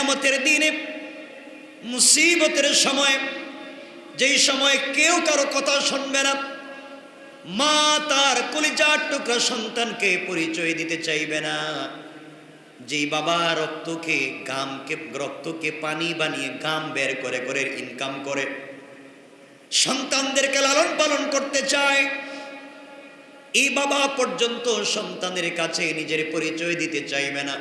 কেয়ামতের দিনে, মুসিবতের সময়, যেই সময় কেউ কারও কথা শুনবে না, মা তার কলিজার টুকরা সন্তানকে পরিচয় দিতে চাইবে না। যেই বাবা রক্তকে গামকে রক্তকে পানি বানিয়ে গাম বের করে করে ইনকাম করে, সন্তানদেরকে লালন পালন করতে চায়, এই বাবা পর্যন্ত সন্তানের কাছে নিজের পরিচয় দিতে চাইবে না।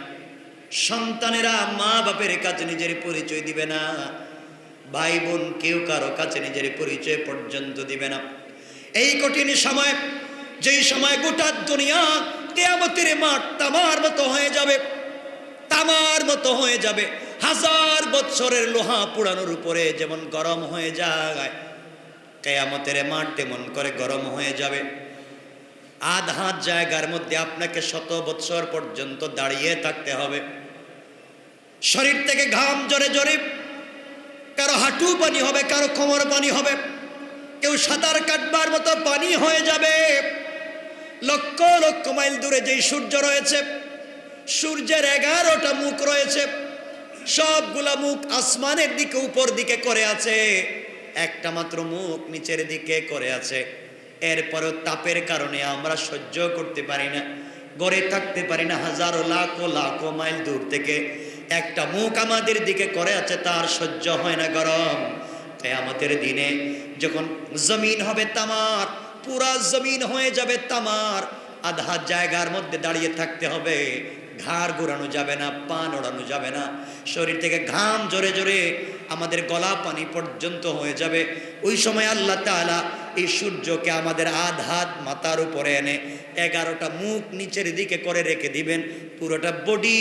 সন্তানেরা মা বাপের কাছে নিজের পরিচয় দিবে না। ভাই বোন কেউ কারও কাছে নিজের পরিচয় পর্যন্ত দিবে না। এই কঠিন সময়, যেই সময় গোটা দুনিয়া কেয়ামতের মাঠ তামার মতো হয়ে যাবে, তামার মতো হয়ে যাবে। হাজার বৎসরের লোহা পুরানোর উপরে যেমন গরম হয়ে যায়, কেয়ামতের মাঠ তেমন করে গরম হয়ে যাবে। আধ হাত জায়গার মধ্যে আপনাকে শত বৎসর পর্যন্ত দাঁড়িয়ে থাকতে হবে। শরীর থেকে ঘাম জরে জরে কারও হাঁটু পানি হবে, কারও কোমর পানি হবে, কেউ সাঁতার কাটবার মতো পানি হয়ে যাবে। লক্ষ লক্ষ মাইল দূরে যেই সূর্য রয়েছে, সূর্যের এগারোটা মুখ রয়েছে, সবগুলা মুখ আসমানের দিকে, উপর দিকে করে আছে। একটা মাত্র মুখ নিচের দিকে করে আছে। এরপরও তাপের কারণে আমরা সহ্য করতে পারি না, গড়ে থাকতে পারি না হাজারো লাখো লাখো মাইল দূর থেকে। একটা মুখ আমাদের দিকে করে আছে, তার সহ্য হয় না গরম। আমাদের দিনে যখন জমিন হবে তামার, পুরা জমিন হয়ে যাবে তামার, আধা জায়গার মধ্যে দাঁড়িয়ে থাকতে হবে। ঘাড় ঘোরানো যাবে না, পা নড়ানো যাবে না। শরীর থেকে ঘাম জোরে জোরে আমাদের গলা পানি পর্যন্ত হয়ে যাবে। ওই সময় আল্লাহ তাআলা এই সূর্যকে আমাদের আধ হাত মাথার উপরে এনে এগারোটা মুখ নিচের দিকে করে রেখে দিবেন। পুরোটা বডি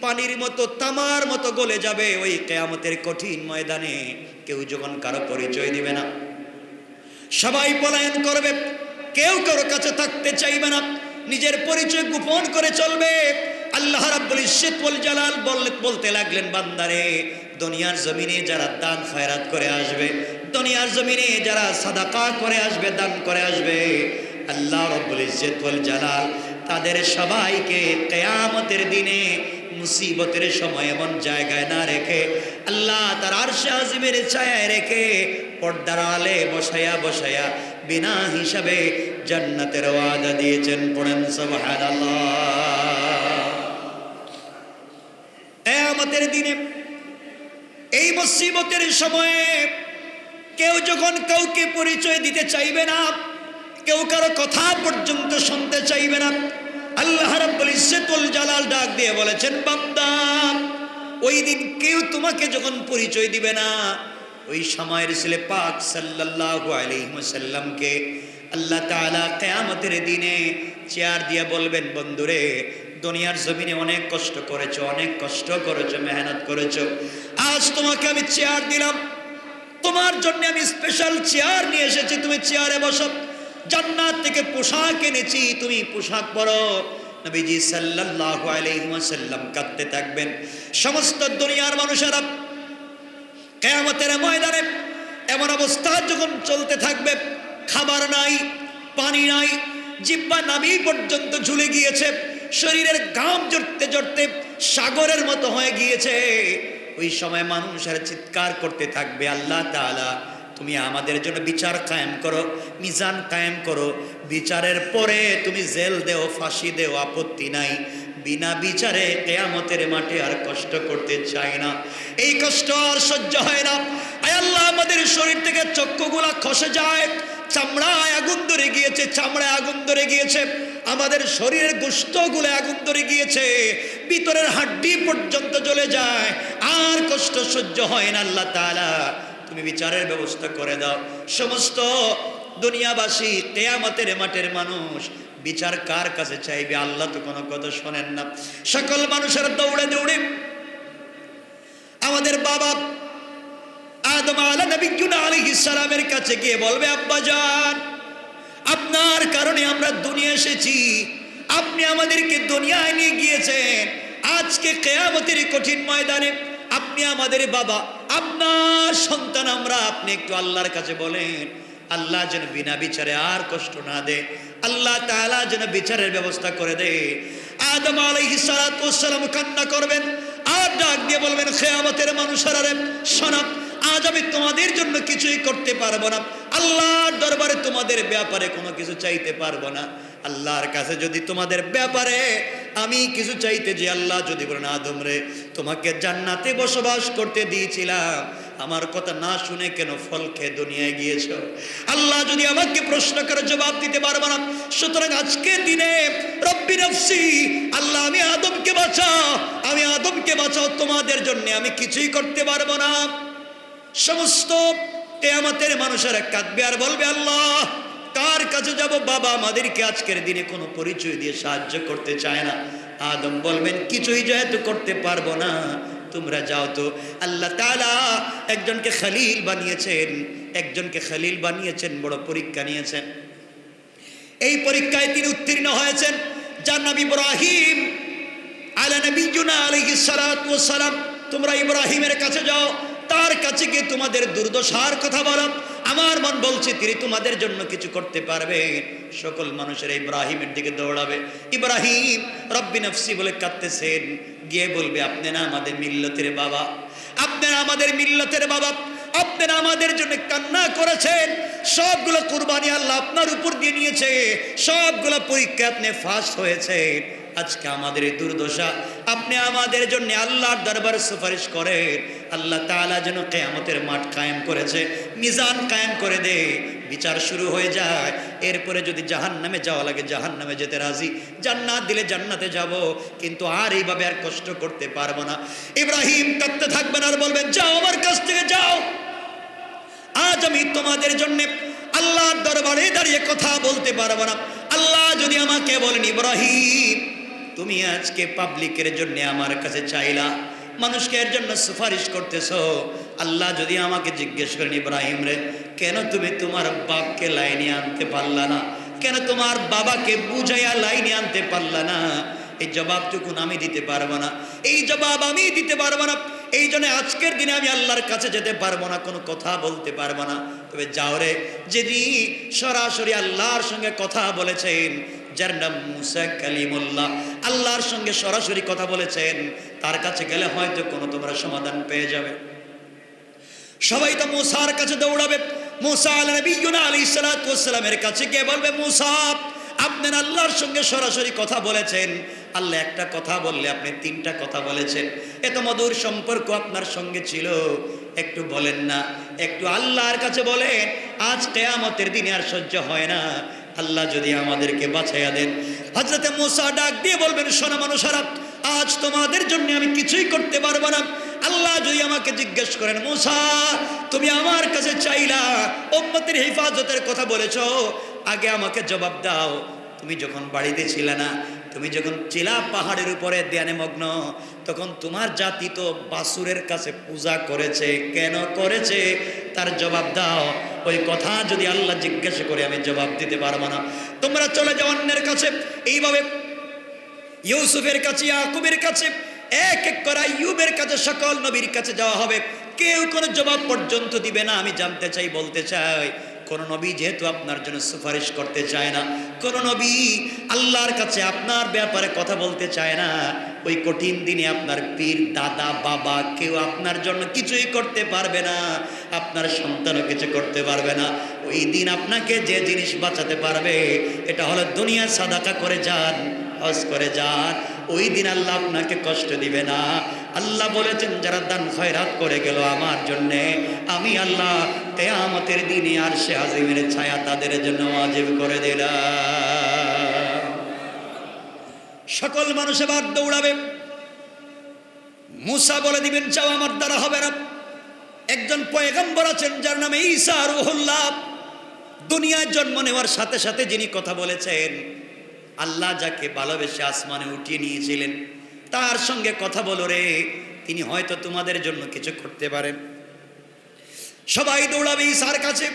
পানির মতো তামার মতো গলে যাবে ওই কেয়ামতের কঠিন ময়দানে। কেউ যখন কারও পরিচয় দিবে না, সবাই পলায়ন করবে, কেউ কারও কাছে থাকতে চাইবে না, নিজের পরিচয় গোপন করে চলবে। আল্লাহ রাব্বুল ইজ্জত জালাল বল- বলতে লাগলেন, বান্দারে, দুনিয়ার জমিনে যারা দান খয়রাত করে আসবে, দুনিয়ার জমিনে যারা সাদাকা করে আসবে, দান করে আসবে, আল্লাহ রাব্বুল ইজ্জত ওয়াল জালাল তাদের সবাইকে কেয়ামতের দিনে মুসিবতের সময় এমন জায়গায় না রেখে, আল্লাহ তার আরশে আজিমের ছায়ায় রেখে পর্দার আলে বসায়া বসায়া বিনা হিসাবে জান্নাতের ওয়াদা দিয়েছেন, পড়েন আমাদের দিনে এই মুসিবতের সময়ে কেউ যখন কাউকে পরিচয় দিতে চাইবে না, কেউ কারও কথা পর্যন্ত শুনতে চাইবে না আল্লাহ রাব্বুল ইজ্জতুল জালাল ডাক দিয়ে বলেছেন, বান্দা ওই দিন কেউ তোমাকে যখন পরিচয় দিবে না, ওই সময়ের ছেলে পাক সাল্লাল্লাহু আলাইহি ওয়াসাল্লামকে আল্লাহ তাআলা কিয়ামতের দিনে চেয়ার দিয়ে বলবেন, বন্ধুরে, দুনিয়ার জমিনে অনেক কষ্ট করেছ, অনেক কষ্ট করেছ, মেহনত করেছ, আজ তোমাকে আমি চেয়ার দিলাম। তোমার জন্য আমি স্পেশাল চেয়ার নিয়ে এসেছি, তুমি চেয়ারে বসো। জান্নাত থেকে পোশাক এনেছি, তুমি পোশাক পরো। নবীজি সাল্লাল্লাহু আলাইহি ওয়াসাল্লাম কাঁদতে থাকবেন। সমস্ত দুনিয়ার মানুষেরা কেয়ামতের ময়দানে এমন অবস্থা যখন চলতে থাকবে, খাবার নাই, পানি নাই, জিব্বা নামি পর্যন্ত ঝুলে গিয়েছে, শরীরের ঘাম জড়তে জড়তে সাগরের মতো হয়ে গিয়েছে। ওই সময় মানুষের চিৎকার করতে থাকবে, আল্লাহ তাআলা তুমি আমাদের জন্য বিচার কায়েম করো, মিজান কায়েম করো। বিচারের পরে তুমি জেল দেও, ফাঁসি দেও, আপত্তি নাই। বিনা বিচারে কেয়ামতের মাঠে আর কষ্ট করতে চাই না। এই কষ্ট আর সহ্য হয় না। আল্লাহ, আমাদের শরীর থেকে চক্ষুগুলা খসে যায়। চামড়ায় আগুন ধরে গিয়েছে, চামড়ায় আগুন ধরে গিয়েছে। আমাদের শরীরের গোস্তগুলো আগুন ধরে গিয়েছে। ভিতরের হাড্ডি পর্যন্ত জ্বলে যায়। আর কষ্ট সহ্য হয় না আল্লাহ তাআলা। তুমি বিচারের ব্যবস্থা করে দাও। সমস্ত দুনিয়াবাসী কেয়ামতের মাঠের মানুষ বিচার কার কাছে চাইবে? আল্লাহ তো কোনো কথা শোনেন না। সকল মানুষের দৌড়ে দৌড়ে আমাদের বাবা আদম আলা নবী আলাইহিস সালামের কাছে গিয়ে বলবে, আব্বা যান আপনার কারণে আমরা দুনিয়া এসেছি। আপনি আমাদেরকে দুনিয়ায় নিয়ে গিয়েছেন। আজকে কেয়ামতের কঠিন ময়দানে আপনি আমাদের বাবা আপনার সন্তান আমরা, আপনি একটু আল্লাহর কাছে বলেন, আল্লাহ যেন বিনা বিচারে আর কষ্ট না দে আল্লাহ তাআলা যেন বিচারের ব্যবস্থা করে দে আদম আলাইহিস সালাতু ওয়াস সালাম কান্না করবেন, আর ডাক দিয়ে বলবেন, খেয়ামতের মানুষেরা রে, শোনা, আজ আমি তোমাদের জন্য কিছুই করতে পারব না। আল্লাহর দরবারে তোমাদের ব্যাপারে কোনো কিছু চাইতে পারব না। আল্লাহর কাছে যদি তোমাদের ব্যাপারে আমি কিছু চাইতে যে আল্লাহ যদি বলেন, আদম রে, তোমাকে জান্নাতে বসবাস করতে দিয়েছিলাম। আমার কথা না শুনে কেন ফল খেয়ে দুনিয়ায় গিয়েছ? আল্লাহ যদি আমাকে প্রশ্ন করে জবাব দিতে পারব না, সুতরাং আজকে দিনে রব্বি নফসি, আল্লাহ, আমি আদমকে বাঁচাও, আমি আদমকে বাঁচাও, তোমাদের জন্য আমি কিছুই করতে পারব না। সমস্ত কেয়ামতের মানুষেরা কাঁদবে আর বলবে, আল্লাহ কার কাছে যাব? বাবা আমাদেরকে আজকের দিনে কোনো পরিচয় দিয়ে সাহায্য করতে চায় না। আদম বলবেন, কিছুই যেহেতু করতে পারব না। তোমরা যাও তো। আল্লাহ তালা একজনকে খালিল বানিয়েছেন, একজনকে খালিল বানিয়েছেন, বড় পরীক্ষা নিয়েছেন। এই পরীক্ষায় তিনি উত্তীর্ণ হয়েছেন। যার নাম ইব্রাহিম আলা ওয়াস সালাম। তোমরা ইব্রাহিমের কাছে যাও। তার কাছে গিয়ে তোমাদের দুর্দশার কথা বলো আমার মন বলছে, তিনি তোমাদের জন্য কিছু করতে পারবে। সকল মানুষের ইব্রাহিমের দিকে দৌড়াবে। ইব্রাহিম, রব্বি নফসি বলে কাঁদতেছেন। গিয়ে বলবে, আপনি না আমাদের মিল্লতের বাবা। আপনারা আমাদের মিল্লতের বাবা। আপনারা আমাদের জন্য কান্না করেছেন। সবগুলো কুরবানি আল্লাহ আপনার উপর দিয়ে নিয়েছে। সবগুলো পরীক্ষা আপনি ফার্স্ট হয়েছে আজকে আমাদের এই দুর্দশা। আপনি আমাদের জন্য আল্লাহর দরবারে সুপারিশ করেন। আল্লাহ তাআলা যেন কেয়ামতের মাঠ কায়েম করেছে, মিজান কায়েম করে দে, বিচার শুরু হয়ে যায়। এরপরে যদি জাহান নামে যাওয়া লাগে জাহান নামে যেতে রাজি। জান্নাত দিলে জান্নাতে যাব, কিন্তু আর এইভাবে আর কষ্ট করতে পারব না। ইব্রাহিম কাঁদতে থাকবেন আর বলবেন, যাও আমার কাছ থেকে, যাও। আজ আমি তোমাদের জন্য আল্লাহর দরবারে দাঁড়িয়ে কথা বলতে পারব না। আল্লাহ যদি আমাকে বলেন, ইব্রাহিম তুমি আজকে পাবলিকের জন্য আমার কাছে চাইলা, মানুষকে এর জন্য সুপারিশ করতেছো। আল্লাহ যদি আমাকে জিজ্ঞেস করেন, ইব্রাহিম রে, কেন তুমি তোমার বাপকে লাইনে আনতে পারলা না? কেন তোমার বাবাকে বুঝাইয়া লাইনে আনতে পারলা না? এই জবাবটুকুন আমি দিতে পারব না, এই জবাব আমি দিতে পারব না, এই জন্য আজকের দিনে আমি আল্লাহর কাছে যেতে পারব না, কোনো কথা বলতে পারব না। তবে যাও রে। যিনি সরাসরি আল্লাহর সঙ্গে কথা বলেছেন, যার নাম মুসা কালিমুল্লাহ, আল্লাহর সঙ্গে সরাসরি কথা বলেছেন, তার কাছে গেলে হয়তো কোনো তোমরা সমাধান পেয়ে যাবে। সবাই তো মুসার কাছে দৌড়াবে। মুসা আল নবীনা আলী সালাতামের কাছে গিয়ে বলবে, মুসা আপনার আল্লাহর সঙ্গে সরাসরি কথা বলেছেন। আল্লাহ একটা কথা বললে আপনি তিনটা কথা বলেছেন। এত মধুর সম্পর্ক আপনার সঙ্গে ছিল, একটু বলেন না। একটু আল্লাহর কাছে বলেন, আজ কেয়ামতের দিনে আর সহ্য হয় না। আল্লাহ যদি আমাদেরকে বাছাইয়া দেন। হজরতে মোসা ডাক দিয়ে বলবেন সোনা মানুষেরা আজ তোমাদের জন্য আমি কিছুই করতে পারব না। আল্লাহ যদি আমাকে জিজ্ঞেস করেন, মোসা, তুমি আমার কাছে চাইলা উম্মতের হেফাজতের কথা বলেছ? আগে আমাকে জবাব দাও। তুমি যখন বাড়িতে ছিলে না তুমি যখন চিলা পাহাড়ের উপরে ধ্যানে মগ্ন, তখন তোমার জাতি তো বাসুরের কাছে পূজা করেছে। কেন করেছে? তার জবাব দাও। ওই কথা যদি আল্লাহ জিজ্ঞাসা করে আমি জবাব দিতে পারব না। তোমরা চলে যাও অন্যের কাছে। এইভাবে ইউসুফের কাছে, ইয়াকুবের কাছে, এক এক করা ইউবের কাছে, সকল নবীর কাছে যাওয়া হবে। কেউ কোনো জবাব পর্যন্ত দিবে না। আমি জানতে চাই, বলতে চাই। কোন নবী যেহেতু আপনার জন্য সুপারিশ করতে চায় না, কোন নবী আল্লাহর কাছে আপনার ব্যাপারে কথা বলতে চায় না, ওই কঠিন দিনে আপনার পীর, দাদা, বাবা কেউ আপনার জন্য কিছুই করতে পারবে না, আপনার সন্তানও কিছু করতে পারবে না। ওই দিন আপনাকে যে জিনিস বাঁচাতে পারবে, এটা হলো দুনিয়া সাদাকা করে যান, হজ করে যান। ওই দিন আল্লাহ আপনাকে কষ্ট দিবে না। আল্লাহ বলেছেন, যারা দান খয়রাত করে গেল আমার জন্যে, আমি আল্লাহ কেয়ামতের দিনে আর সে আজিমের ছায়া তাদের জন্য ওয়াজিব করে দিলাম। সকল মানুষ এবার দৌড়াবে। মুসা বলে দিবেন চাও আমার দ্বারা হবে না। একজন পয়গম্বর আছেন, যার নামে ঈসা রুহুল্লাহ। দুনিয়ায় জন্ম নেওয়ার সাথে সাথে যিনি কথা বলেছেন আল্লাহ যাকে ভালোবেসে আসমানে উঠিয়ে নিয়েছিলেন, তার সঙ্গে কথা বলো রে, তিনি হয়তো তোমাদের জন্য কিছু করতে পারেন। সবাই দৌড়াবে ঈশার কাছে।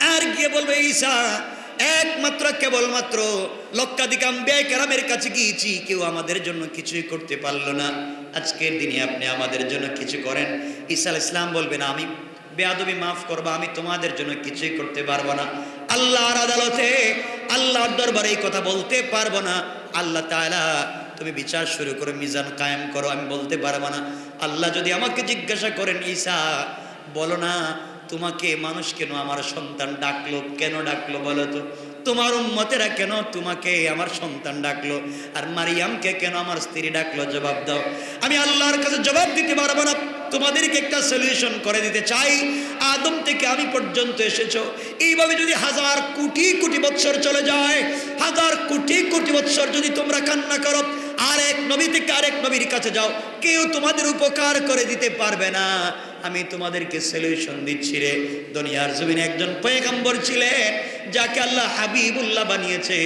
আর গিয়ে বলবে, ঈশা, একমাত্র, কেবলমাত্র লক্ষাধিকাম ব্যয় কেরামের কাছে গিয়েছি, কেউ আমাদের জন্য কিছুই করতে পারল না। আজকের দিনে আপনি আমাদের জন্য কিছু করেন। আলাইহিস ইসলাম বলবেন, আমি বেয়াদবি মাফ করব, আমি তোমাদের জন্য কিছুই করতে পারব না। আল্লাহর আদালতে, আল্লাহর দরবারে এই কথা বলতে পারব না। আল্লাহ তাআলা, তুমি বিচার শুরু করো, মিজান কায়েম করো, আমি বলতে পারব না। আল্লাহ যদি আমাকে জিজ্ঞাসা করেন, ঈসা, বলো না, তোমাকে মানুষ কেন আমার সন্তান ডাকলো? কেন ডাকলো বলো তো? তোমার উম্মতেরা কেন তোমাকে আমার সন্তান ডাকলো? আর মারিয়ামকে কেন আমার স্ত্রী ডাকলো? জবাব দাও। আমি আল্লাহর কাছে জবাব দিতে পারব না। তোমাদেরকে একটা সলিউশন করে দিতে চাই। আদম থেকে আমি পর্যন্ত এসেছ। এইভাবে যদি হাজার কোটি কোটি বৎসর চলে যায়, হাজার কোটি কোটি বৎসর যদি তোমরা কান্না করো আর এক নবী থেকে আরেক নবীর কাছে যাও, কেউ তোমাদের উপকার করে দিতে পারবে না। আমি তোমাদেরকে সলিউশন দিচ্ছি রে। দুনিয়ার জমিনে একজন পয়গাম্বর ছিলেন, যাকে আল্লাহ হাবিবুল্লাহ বানিয়েছে,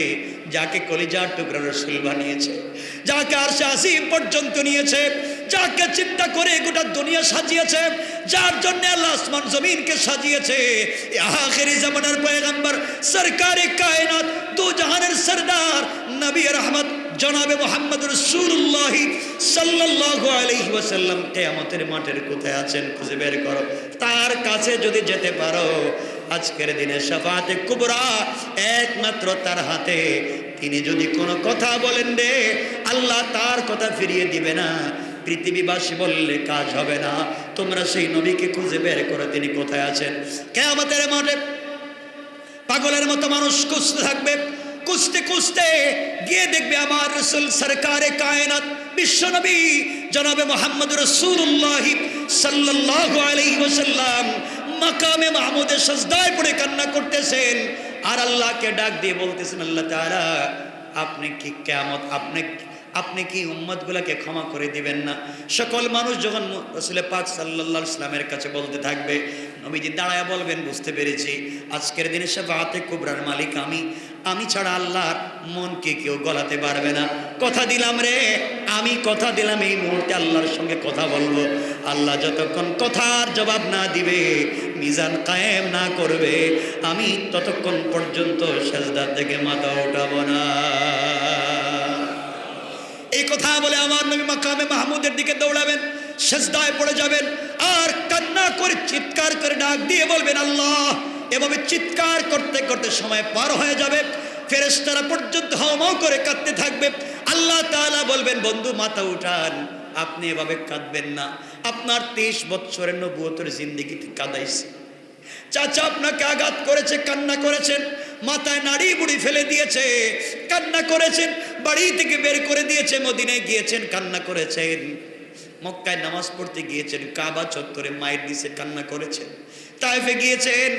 যাকে কলিজার টুকরা রসুল বানিয়েছে, যাকে আর আসিম পর্যন্ত নিয়েছে। যাকে চিন্তা করে গোটা দুনিয়া সাজিয়েছে, যার জন্য আল্লাহ আসমান জমিনকে সাজিয়েছে। আখেরি জামানার পয়গাম্বর, সরকারি কায়নাত, দু জাহানের সরদার, নবী রহমত, জনাবে মোহাম্মদ রসুল্লাহ সাল্লাল্লাহু আলাইহি ওয়াসাল্লাম কিয়ামতের মাঠের কোথায় আছেন খুঁজে বের করো। তার কাছে যদি যেতে পারো, আজকের দিনে শাফাতে কুবরা একমাত্র তার হাতে। তিনি যদি কোনো কথা বলেন রে, আল্লাহ তার কথা ফিরিয়ে দিবে না। পৃথিবীবাসী বললে কাজ হবে না। তোমরা সেই নবীকে খুঁজে বের করো তিনি কোথায় আছেন? কেয়ামতের মাঠে পাগলের মতো মানুষ খুঁজতে থাকবে। কুস্তে কুস্তে গিয়ে দেখবে আমার রসুল সরকারে কায়নাত বিশ্বনবী জনাবে মোহাম্মদ রসুল্লাহ সাল্লাহ আলাইহি ওয়াসাল্লাম মাকামে মাহমুদের সজদায় পড়ে কান্না করতেছেন। আর আল্লাহকে ডাক দিয়ে বলতেছেন, আল্লাহ তাআলা, আপনি কি কেয়ামত, আপনি আপনি কি উম্মতগুলোকে ক্ষমা করে দিবেন না? সকল মানুষ যখন রসুলের পাক আলাইহি ইসলামের কাছে বলতে থাকবে, নবীজি দাঁড়ায় বলবেন, বুঝতে পেরেছি। আজকের দিনে শাফাআতে কুবরার মালিক আমি। আমি ছাড়া আল্লাহর মনকে কেউ গলাতে পারবে না। কথা দিলাম রে। আমি কথা দিলাম, এই মুহূর্তে আল্লাহর সঙ্গে কথা বলব। আল্লাহ যতক্ষণ কথার জবাব না দিবে, মিজান কায়েম না করবে, আমি ততক্ষণ পর্যন্ত সেজদার থেকে মাথা উঠাবো না। এই কথা বলে আমার নবী মাকামে মাহমুদের দিকে দৌড়াবেন, সেজদায় পড়ে যাবেন, আর কান্না করে চিৎকার করে ডাক দিয়ে বলবেন, আল্লাহ! এভাবে চিৎকার করতে করতে সময় পার হয়ে যাবে, ফেরেশতারা পর্যন্ত হাওমাও করে কাঁদতে থাকবে। আল্লাহ তাআলা বলবেন, বন্ধু, মাথা উঠান, আপনি এভাবে কাঁদবেন না। আপনার তেইশ বৎসরের নবুয়তের জিন্দিগিতে কাদাইছে। চাচা আপনাকে আঘাত করেছে, কান্না করেছেন, মাথায় নাড়ি বুড়ি ফেলে দিয়েছে, কান্না করেছেন, বাড়ি থেকে বের করে দিয়েছে, মদিনায় গিয়েছেন, কান্না করেছেন। মক্কায় নামাজ পড়তে গিয়েছেন, কাবা চত্বরে মায়ের দিছে কান্না করেছেন, তাইফে গিয়েছেন,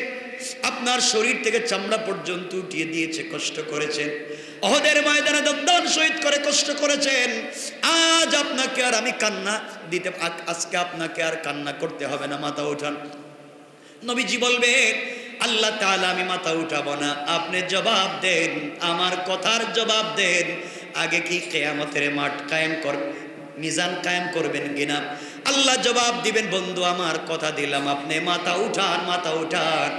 আপনার শরীর থেকে চামড়া পর্যন্ত উঠিয়ে দিয়েছে, কষ্ট করেছেন। অহদের ময়দানে দমদান শহীদ করে কষ্ট করেছেন। আজ আপনাকে আর আমি কান্না দিতে আজকে আপনাকে আর কান্না করতে হবে না, মাথা ওঠান নবীজি বলবে আল্লাহ তাহলে আমি মাথা উঠাবো না। আপনি জবাব দেন, আমার কথার জবাব দেন। আগে কি কেয়ামতের মাঠ কায়েম কর, মিজান কায়েম করবেন কিনা? আল্লাহ জবাব দিবেন, বন্ধু, আমার কথা দিলাম। আপনি মাথা উঠান মাথা উঠান।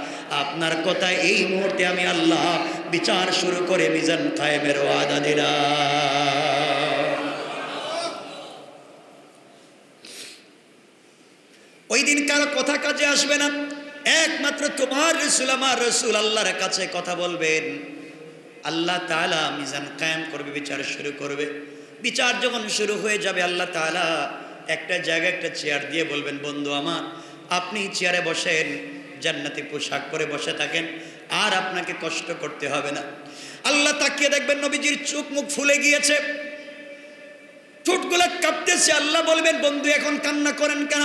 আপনার কথা এই মুহূর্তে আমি আল্লাহ বিচার শুরু করে মিজান কায়েমের ওয়াদা দিলাম। ওই দিন কারও কথা কাজে আসবে না। একমাত্র তোমার রসুল, আমার রসুল আল্লাহর কাছে কথা বলবেন। আল্লাহ তাআলা মিজান কায়েম করবে, বিচার শুরু করবে। বিচার যখন শুরু হয়ে যাবে, আল্লাহ তাআলা একটা জায়গায় একটা চেয়ার দিয়ে বলবেন, বন্ধু আমার, আপনি চেয়ারে বসেন, জান্নাতি পোশাক পরে বসে থাকেন, আর আপনাকে কষ্ট করতে হবে না। আল্লাহ তাকিয়ে দেখবেন, নবীজির চোখ মুখ ফুলে গিয়েছে। ঠোঁটগুলা কাঁপতেছে, আল্লাহ বলবেন, বন্ধু, এখন কান্না করেন কেন?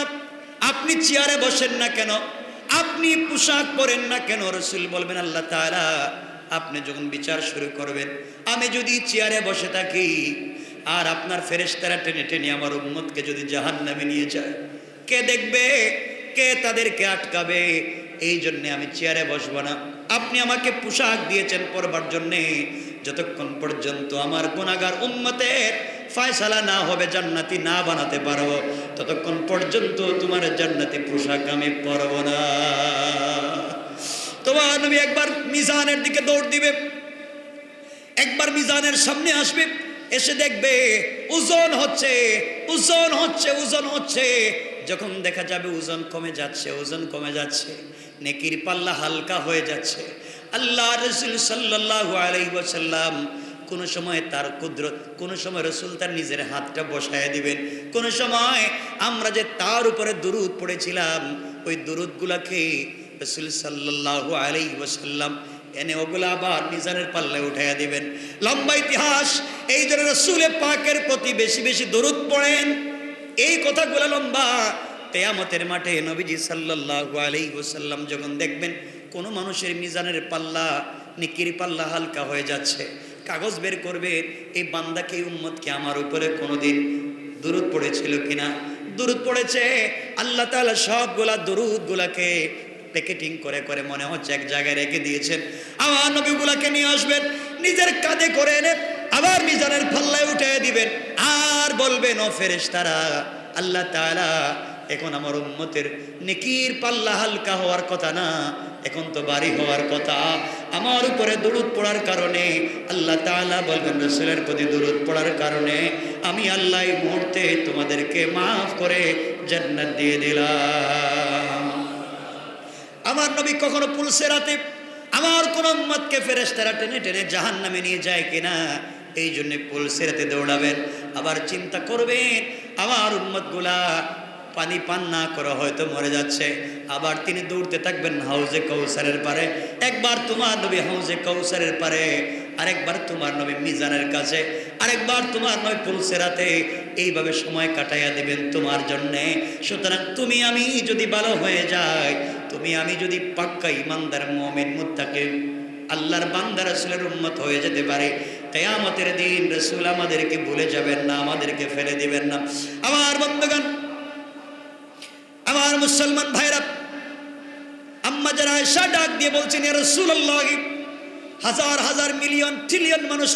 আপনি চেয়ারে বসেন না কেন? আপনি পোশাক পরেন না কেন? রসুল বলবেন, আল্লাহ তাআলা, আপনি যখন বিচার শুরু করবেন, আমি যদি চেয়ারে বসে থাকি, আর আপনার ফেরেশতারা টেনে টেনে আমার উম্মতকে যদি জাহান নামে নিয়ে যায়, কে দেখবে? কে তাদেরকে আটকাবে? এই জন্যে আমি চেয়ারে বসবো না। আপনি আমাকে পোশাক দিয়েছেন পরবার জন্যে, যতক্ষণ পর্যন্ত আমার গুণাগার উম্মতের ফয়সালা না হবে, জান্নাতি না বানাতে পারব। ততক্ষণ পর্যন্ত তোমার জান্নাতি পোশাক আমি পরব না। তোমার নবী একবার মিজানের দিকে দৌড় দিবে। একবার মিজানের সামনে আসবে, এসে দেখবে ওজন হচ্ছে ওজন হচ্ছে ওজন হচ্ছে। যখন দেখা যাবে ওজন কমে যাচ্ছে, ওজন কমে যাচ্ছে, নেকির পাল্লা হালকা হয়ে যাচ্ছে। আল্লাহ রসুল সাল্লাহ আলাইহি ওয়াসাল্লাম কোন সময় তার কুদরত, কোন সময় রসুল তার নিজের হাতটা বসায় দিবেন। কোন সময় আমরা যে তার উপরে দুরুদ পড়েছিলাম, ওই দুরুদগুলাকে রসুল সাল্লাল্লাহু আলাইহি ওয়াসাল্লাম এনে ওগুলা আবার মিজানের পাল্লায় উঠাইয়া দিবেন। লম্বা ইতিহাস, এই জন্য রসুলের পাকের প্রতি বেশি বেশি দরুদ পড়েন, এই কথাগুলো লম্বা। তেয়ামতের মাঠে নবীজি সাল্লাল্লাহু আলাইহি ওয়াসাল্লাম যখন দেখবেন কোনো মানুষের মিজানের পাল্লা, নিকির পাল্লা হালকা হয়ে যাচ্ছে। কাগজ বের করবে, এই বান্দাকে উম্মতকে আমার উপরে কোনোদিন দূরত পড়েছিল কিনা? দূরত পড়েছে, আল্লাহ তাআলা সবগুলা দরুদগুলাকে প্যাকেটিং করে করে মনে হচ্ছে এক জায়গায় রেখে দিয়েছেন। আমার নবীগুলাকে নিয়ে আসবেন, নিজের কাঁধে করে এনে আবার মিজানের পাল্লায় উঠে দিবেন। আর বলবেন, ও ফেরেশতারা, আল্লাহ তাআলা এখন আমার উম্মতের নেকির পাল্লা হালকা হওয়ার কথা না, এখন তো বাড়ি হওয়ার কথা। আমার উপরে দূরত পড়ার কারণে, আল্লাহ তাআলা বলবেন, রসুলের প্রতি দূরত পড়ার কারণে আমি আল্লাহ মুহূর্তে তোমাদেরকে মাফ করে জান্নাত দিয়ে দিলাম। আমার নবী কখনো পুলসে রাতে আমার কোন উম্মতকে ফেরেশতারা টেনে টেনে জাহান নামে নিয়ে যায় কিনা, এই জন্য পুলসে রাতে দৌড়াবেন। আবার চিন্তা করবেন, আমার উম্মতগুলা পানি পান না করে হয়তো মরে যাচ্ছে। আবার তিনি দৌড়তে থাকবেন হাউজে কৌসারের পারে। একবার তোমার নবী হাউজে কৌসারের পারে, আরেকবার তোমার নবী মিজানের কাছে, আরেকবার তোমার নবী পুলসেরাতে এইভাবে সময় কাটাইয়া দিবেন তোমার জন্যে। সুতরাং তুমি আমি যদি ভালো হয়ে যাই, তুমি আমি যদি পাক্কা ইমানদার মোমেন মুত্তাকে, আল্লাহর বান্দা রসুলের উন্মত হয়ে যেতে পারে। কেয়ামতের দিন রসুল আমাদেরকে ভুলে যাবেন না, আমাদেরকে ফেলে দিবেন না। আমার বন্ধুগণ আমার মুসলমান ভাইরা, আম্মা যারা এসা ডাক দিয়ে বলছেন এর সুল্লাহ হাজার হাজার মিলিয়ন, ট্রিলিয়ন মানুষ